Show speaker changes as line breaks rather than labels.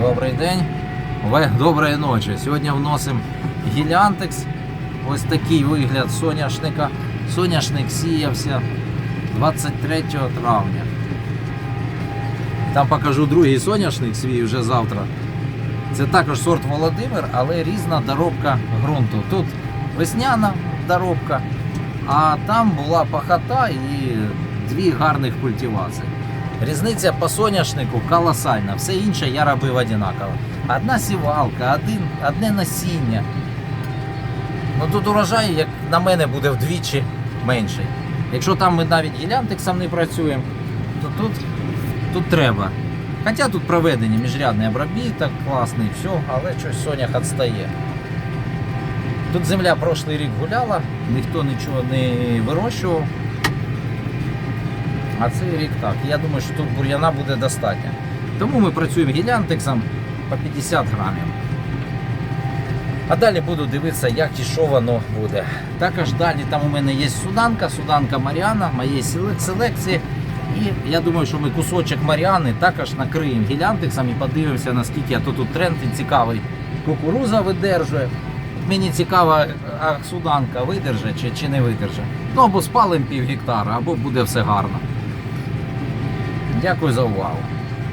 Добрий день, доброї ночі. Сьогодні вносимо гілянтекс. Ось такий вигляд соняшника. Соняшник сіявся 23 травня. Там покажу другий соняшник свій вже завтра. Це також сорт Володимир, але різна доробка ґрунту. Тут весняна доробка, а там була пахота і дві гарних культивації. Різниця по соняшнику колосальна, все інше я робив однаково. Одна сівалка, один, одне насіння. Ну тут урожай, як на мене, буде вдвічі менший. Якщо там ми навіть гілянтексом не працюємо, то тут, тут треба. Хоча тут проведені міжрядний обробіток класний, все, але щось сонях відстає. Тут земля прошлий рік гуляла, ніхто нічого не вирощував. А цей рік так. Я думаю, що тут бур'яна буде достатньо. Тому ми працюємо гілянтексом по 50 грамів. А далі буду дивитися, як і що воно буде. Також далі там у мене є суданка, суданка Маріана, моєї селекції. І я думаю, що ми кусочок Маріани також накриємо гілянтексом і подивимося, наскільки а то тут тренд і цікавий. Кукуруза видержує. Мені цікаво, а суданка видерже чи, чи не видерже. Ну або спалим пів гектара, або буде все гарно. até a coisa uau.